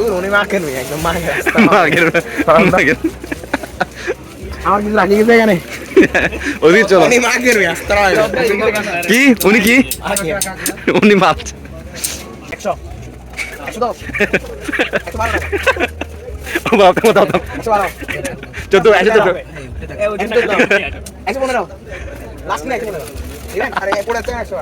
দূর উনি মাখেন একদম মাখেন মাগের মাগের আমার কিছু রাখি গেছে এখানে ওদিকে চলো উনি মাখেন কি উনি কি উনি মাছ একশো একশো দশ একশো বারো বাপ রে দাও দাও একশো বারো চোদ্দ একশো চোদ্দ একশো পনেরো লাস্ট না একশো পনেরো দিবেন আছে একশো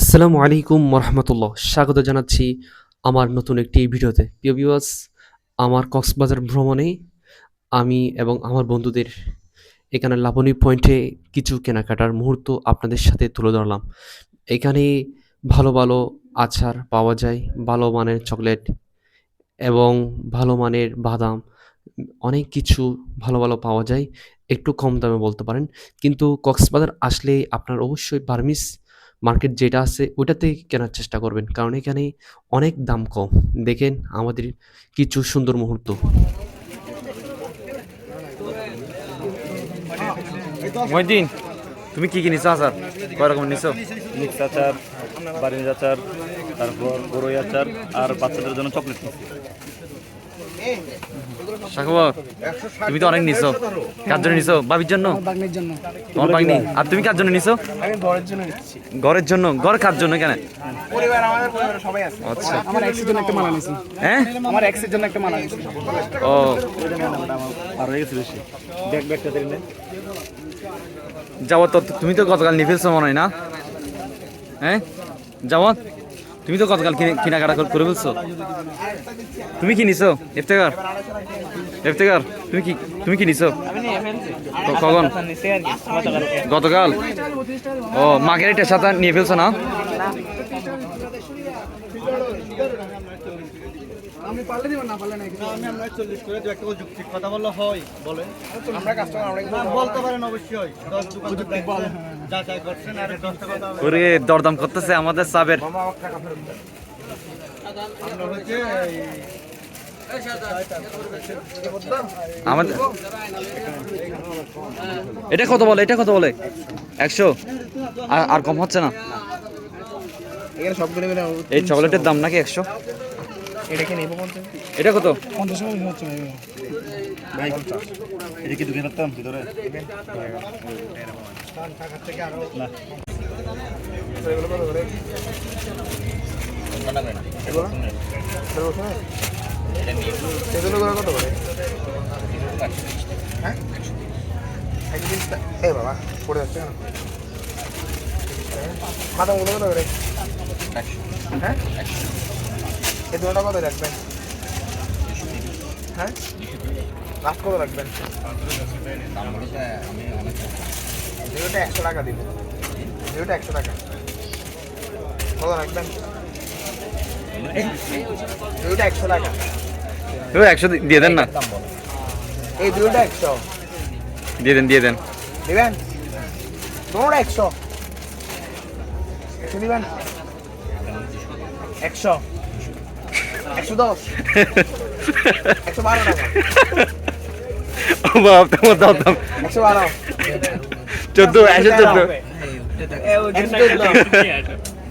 আসসালামু আলাইকুম রহমতুল্লাহ স্বাগত জানাচ্ছি আমার নতুন একটি ভিডিওতে। প্রিয় ভিউয়ার্স আমার কক্সবাজার ভ্রমণে আমি এবং আমার বন্ধুদের এখানে লাবণী পয়েন্টে কিছু কেনাকাটার মুহূর্ত আপনাদের সাথে তুলে ধরলাম। এখানে ভালো ভালো আচার পাওয়া যায়, ভালো মানের চকলেট এবং ভালো মানের বাদাম, অনেক কিছু ভালো ভালো পাওয়া যায়। একটু কম দামে বলতে পারেন। কিন্তু কক্সবাজার আসলে আপনার অবশ্যই বার্মিস মার্কেট যেটা আছে ওটাতে কেনার চেষ্টা করবেন। কারণ এখানে অনেক দাম কম। দেখেন আমাদের কিছু সুন্দর মুহূর্ত। মহিদিন তুমি কি কি নিছো আচার? কয় রকম নিছো? মিক্স আচার বারিজ আচার তারপর বড়ই আচার আর বাচ্চাদের জন্য চকলেট তুমি তো অনেক নিছো। কার জন্য নিছো? বাবির জন্য? তোমার বাগনি? আর তুমি কার জন্য নিছো? ঘরের জন্য? ঘর কার জন্য কেন? আচ্ছা। হ্যাঁ? ও। তো তুমি তো গতকাল নিয়ে ফেলছো মনে হয় না? হ্যাঁ? যাওয়া তুমি তো গতকাল কেনাকাটা করে- করে ফেলছো। তুমি কি নিছো ইফতেকার ইফতেকার তুমি কি তুমি কি নিছো কখন? গতকাল? ও মাকের এটা সাথে নিয়ে ফেলছো না? আমি পারলে দিবেন না পারলে না আমি আমরা চল্লিশ করে দু একটা যুক্তির কথা বললে হয় বলেন আমরা কাস্টমার বলতে পারেন অবশ্যই। দশ দোকান ওরে দরদাম করতেছে আমাদের সাবের। আমাদের এটা কত বলে এটা কত বলে? একশো? আর- আর কম হচ্ছে না? এই চকলেটের দাম নাকি একশো? এটা কি নেব পঞ্চাশ এটা কত? পঞ্চাশ ভাই এটা কি ভিতরে? এগুলো কত করে? হ্যাঁ? বিশ এ বাবা পড়ে যাচ্ছে কেন? বাদামগুলো কত করে? হ্যাঁ? এই দুটা কত রাখবেন? হ্যাঁ? লাস্ট কত রাখবেন? দুটোটা একশো টাকা দিব। দুটোটা একশো টাকা। কত রাখবেন। দুটোটা একশো টাকা। এবার একশো দিয়ে দেন না। এই দুটোটা একশো। দিয়ে দেন দিয়ে দেন। দিবেন? তোমরা একশো। একশো দিবেন? একশো। একশো দশ। একশো বারো টাকা। ও বাপ তোমার দাও দাম একশো বারো। চোদ্দ একশো চোদ্দ। একশো চোদ্দ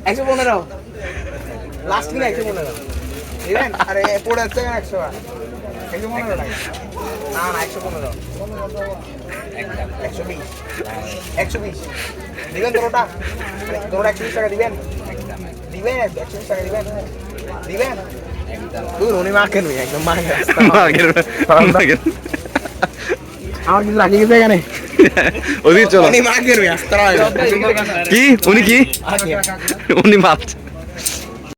একশো পনেরো। লাস্ট কিনা একশো পনেরো। আরে পড়ে যাচ্ছে একশো একশো পনেরো টাকা না না একশো পনেরো। একশো বিশ। একশো বিশ। দিবেন তোরটা তোমরা একশো বিশ টাকা দিবেন? দিবেন একশো বিশ টাকা দিবেন? দিবেন? দূর উনি মাখেন ভাই একদম মাখেন। মাগের মাগের আমার কিছু রাখি গেছে এখানে? ওদিকে চলো। কি? উনি কি? উনি মাছ